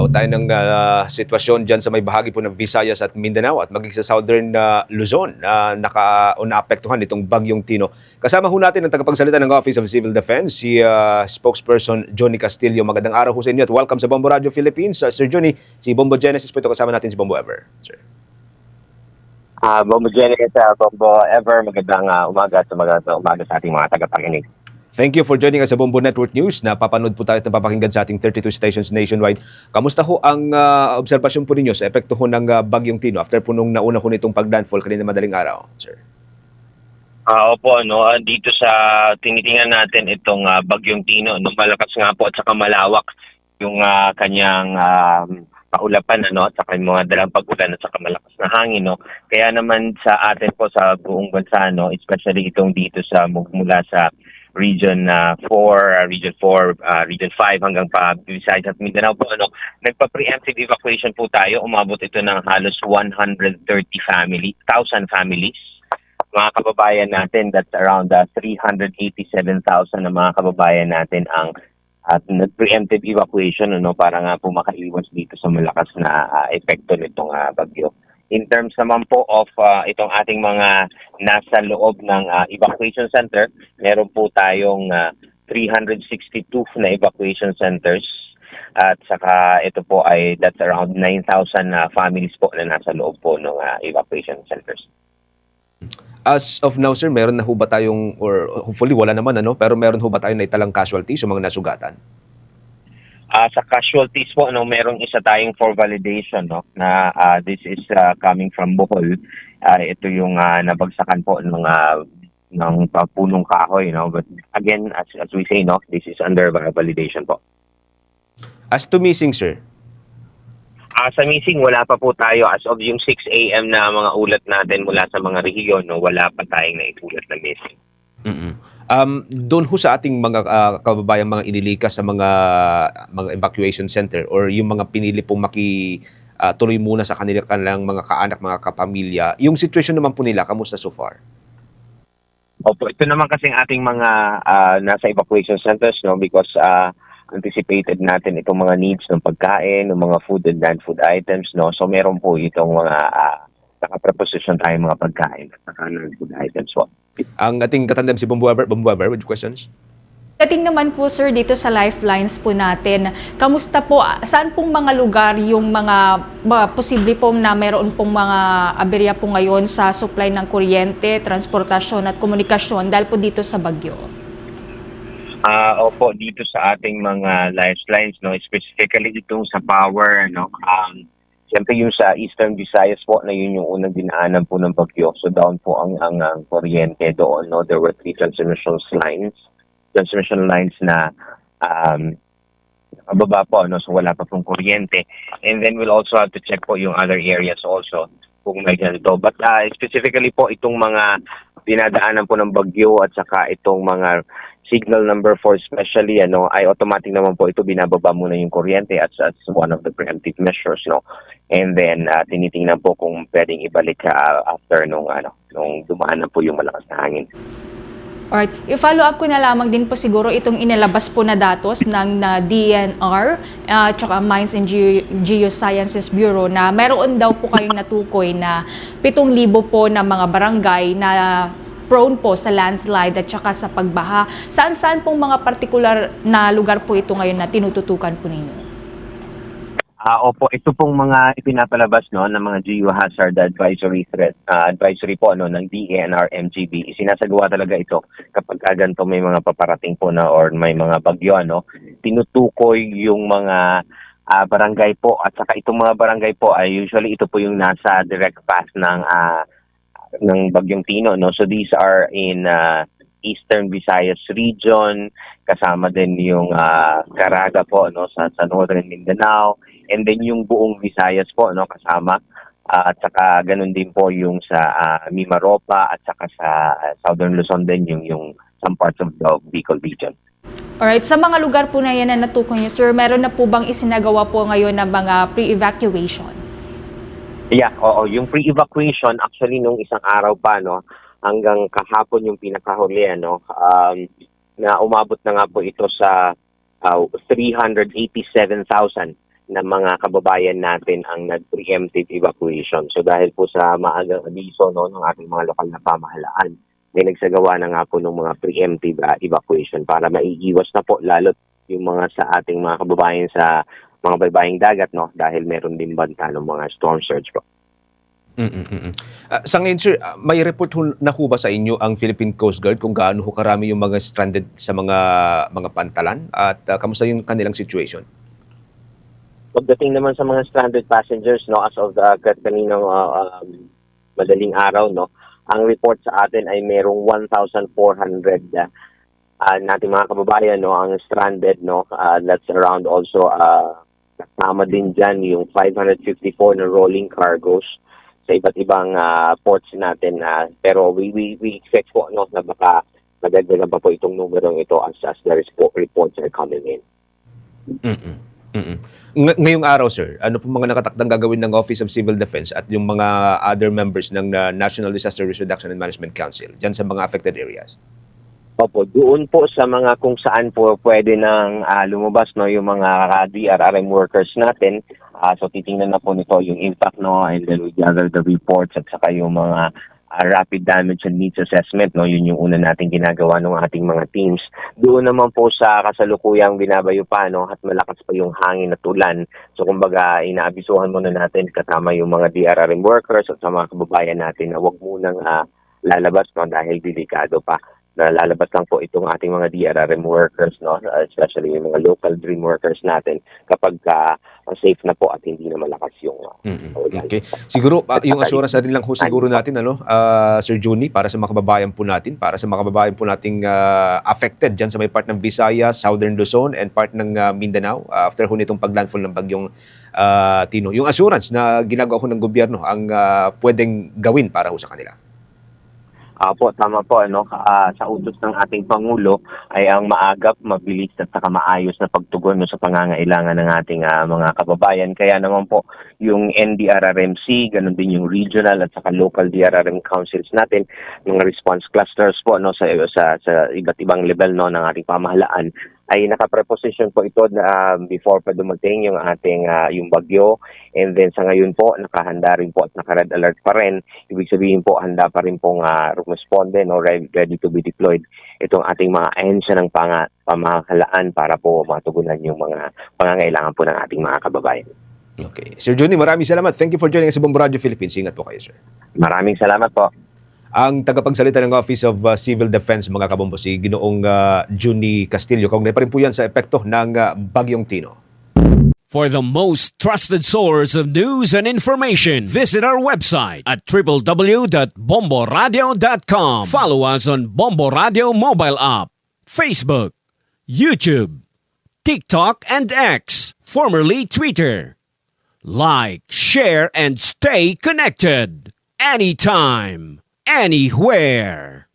About tayo ng ah, sitwasyon dyan sa may bahagi po ng Visayas at Mindanao at maging sa Southern ah, Luzon na naka o naapektuhan itong bagyong Tino. Kasama ho natin ang tagapagsalita ng Office of Civil Defense, si ah, spokesperson Johnny Castillo. Magandang araw ho sa inyo at welcome sa Bombo Radio Philippines. Ah, Sir Johnny, si Bombo Genesis po ito kasama natin si Bombo Ever. Sir. Ah, Bombo Genesis, uh, Bombo Ever, magandang ah, umaga at magandang umaga sa ating mga tagapakinig. Thank you for joining us sa Bombo Network News. Napapanood po tayo at napapakinggan sa ating 32 stations nationwide. Kamusta ho ang ah, obserbasyon po ninyo sa epekto ho ng ah, bagyong Tino after po nung nauna ho nitong paglandfall kanina madaling araw, sir? Ah, opo, no, dito sa tinitingnan natin itong ah, bagyong Tino, no, malakas nga po at saka malawak yung ah, kanyang ah, kaulapan ano at saka yung mga dalang pag-ulan at saka malakas na hangin no. Kaya naman sa atin po sa buong bansa no, especially itong dito sa mula sa Region ah, 4, ah, Region 4, ah, Region 5 hanggang pa Visayas at Mindanao po ano, nagpa-preemptive evacuation po tayo. Umabot ito ng halos 130 family, 1,000 families mga kababayan natin that's around uh, 387,000 na mga kababayan natin ang at nag-preemptive evacuation ano para nga po makaiwas dito sa malakas na ah, epekto nitong ah, bagyo. In terms naman po of ah, itong ating mga nasa loob ng ah, evacuation center, meron po tayong ah, 362 na evacuation centers at saka ito po ay that's around 9,000 na families po na nasa loob po ng ah, evacuation centers. As of now, sir, meron na ho ba tayong, or hopefully wala naman, ano, pero meron ho ba tayong naitalang casualties o mga nasugatan? Ah, sa casualties po, no, merong isa tayong for validation, no, na ah, this is ah, coming from Bohol. Ah, ito yung ah, nabagsakan po ng ah, ng punong kahoy, no. But again, as as we say, no, this is under va- validation po. As to missing, sir, Ah, sa missing, wala pa po tayo as of yung 6 a.m. na mga ulat natin mula sa mga rehiyon, no, wala pa tayong naitulat na missing. mm Um, doon ho sa ating mga ah, kababayan mga inilikas sa mga mga evacuation center or yung mga pinili pong maki ah, tuloy muna sa kanila kanilang mga kaanak, mga kapamilya, yung situation naman po nila, kamusta so far? Opo, ito naman kasing ating mga ah, nasa evacuation centers no because ah, anticipated natin itong mga needs ng pagkain, ng mga food and non-food items no. So meron po itong mga uh, naka-preposition tayo mga pagkain at saka non-food items po. Ang ating katandem si Bumbu Ever, Bumbu Ever, with questions? Dating naman po sir dito sa lifelines po natin, kamusta po, saan pong mga lugar yung mga, mga posible po na meron pong mga aberya po ngayon sa supply ng kuryente, transportasyon at komunikasyon dahil po dito sa Bagyo? Ah, opo, dito sa ating mga lifelines no, specifically itong sa power no. Um Siyempre yung sa Eastern Visayas po na yun yung unang dinaanan po ng bagyo. So down po ang ang, ang kuryente doon no. There were three transmission lines, transmission lines na um nakababa po no so wala pa pong kuryente. And then we'll also have to check po yung other areas also kung may ganito. But ah, specifically po itong mga dinadaanan po ng bagyo at saka itong mga signal number 4 especially ano ay automatic naman po ito. Binababa muna yung kuryente as, as one of the preemptive measures no? And then uh, tinitingnan po kung pwedeng ibalik uh, after nung ano nung dumaan na po yung malakas na hangin. Alright, i-follow up ko na lamang din po siguro itong inilabas po na datos ng na DNR at saka Mines and Geo- Geosciences Bureau na meron daw po kayong natukoy na 7,000 po na mga barangay na prone po sa landslide at saka sa pagbaha. Saan-saan pong mga particular na lugar po ito ngayon na tinututukan po ninyo? Ah, opo, ito pong mga ipinapalabas no ng mga geohazard advisory threat ah, advisory po no ng DENR MGB. Isinasagawa talaga ito kapag ka ganito may mga paparating po na or may mga bagyo ano. Tinutukoy yung mga ah, barangay po at saka itong mga barangay po ay usually ito po yung nasa direct path ng ng bagyong Tino no. So these are in ah, Eastern Visayas region, kasama din yung ah, Caraga po no sa, sa Northern Mindanao and then yung buong Visayas po no kasama Ah, at saka ganun din po yung sa ah, Mimaropa at saka sa Southern Luzon din yung yung some parts of the Bicol region. Alright, sa mga lugar po na yan na natukoy niyo, sir, meron na po bang isinagawa po ngayon ng mga pre-evacuation? Yeah, oo, yung pre-evacuation actually nung isang araw pa no hanggang kahapon yung pinakahuli ano um, na umabot na nga po ito sa ah, 387,000 na mga kababayan natin ang nag-preemptive evacuation. So dahil po sa maagang abiso no, ng ating mga lokal na pamahalaan, may nagsagawa na nga po ng mga preemptive ah, evacuation para maiiwas na po lalo yung mga sa ating mga kababayan sa mga baybaying dagat no dahil meron din banta ng mga storm surge po. Mm-mm-mm. Ah, sa ngayon, sir, ah, may report ho, na ho ba sa inyo ang Philippine Coast Guard kung gaano ho karami yung mga stranded sa mga mga pantalan? At ah, kamusta yung kanilang situation? Pagdating naman sa mga stranded passengers, no, as of the kaninang uh, um, madaling araw, no, ang report sa atin ay merong 1,400 uh, uh, nating mga kababayan, no, ang stranded, no, uh, that's around also, uh, kasama din dyan yung 554 na rolling cargos sa iba't ibang uh, ports natin. Uh, pero we, we, we expect po, no, na baka madagdagan pa po itong numerong ito as, as the reports are coming in. Mm-mm. Mm-mm. Ng- ngayong araw, sir, ano po mga nakatakdang gagawin ng Office of Civil Defense at yung mga other members ng uh, National Disaster Risk Reduction and Management Council dyan sa mga affected areas? Opo, doon po sa mga kung saan po pwede nang ah, lumabas no yung mga DRRM workers natin. Ah, so titingnan na po nito yung impact no and then we gather the reports at saka yung mga ah, rapid damage and needs assessment no yun yung una nating ginagawa ng ating mga teams. Doon naman po sa kasalukuyang binabayo pa no at malakas pa yung hangin at ulan. So kumbaga inaabisuhan muna natin kasama yung mga DRRM workers at sa mga kababayan natin na wag munang ah, lalabas no dahil delikado pa na lalabas lang po itong ating mga DRRM workers, no? Uh, especially yung mga local dream workers natin kapag ka uh, safe na po at hindi na malakas yung uh, ulan. Okay. Siguro ah, yung assurance na rin lang ho siguro natin ano, ah, Sir Juni para sa mga kababayan po natin, para sa mga kababayan po nating ah, affected diyan sa may part ng Visayas, Southern Luzon and part ng ah, Mindanao ah, after ho nitong paglandfall ng bagyong ah, Tino. Yung assurance na ginagawa ho ng gobyerno ang ah, pwedeng gawin para ho sa kanila. Apo, tama po. Ano, Ah, sa utos ng ating Pangulo ay ang maagap, mabilis at saka maayos na pagtugon no, sa pangangailangan ng ating ah, mga kababayan. Kaya naman po yung NDRRMC, ganun din yung regional at saka local DRRM councils natin, mga response clusters po no, sa, sa, sa iba't ibang level no, ng ating pamahalaan ay nakapreposition po ito na um, before pa dumating yung ating ah, yung bagyo and then sa ngayon po nakahanda rin po at naka-red alert pa rin ibig sabihin po handa pa rin pong uh, rumisponde no ready, to be deployed itong ating mga ahensya ng panga, pamahalaan para po matugunan yung mga pangangailangan po ng ating mga kababayan. Okay. Sir Juni, maraming salamat. Thank you for joining us sa Bombo Radio Philippines. Ingat po kayo, sir. Maraming salamat po. Ang tagapagsalita ng Office of uh, Civil Defense mga kabombo si Ginoong uh, Juni Castillo. Kaugnay pa rin po yan sa epekto ng uh, Bagyong Tino. For the most trusted source of news and information, visit our website at www.bomboradio.com. Follow us on Bombo Radio mobile app, Facebook, YouTube, TikTok, and X, formerly Twitter. Like, share, and stay connected. Anytime, anywhere.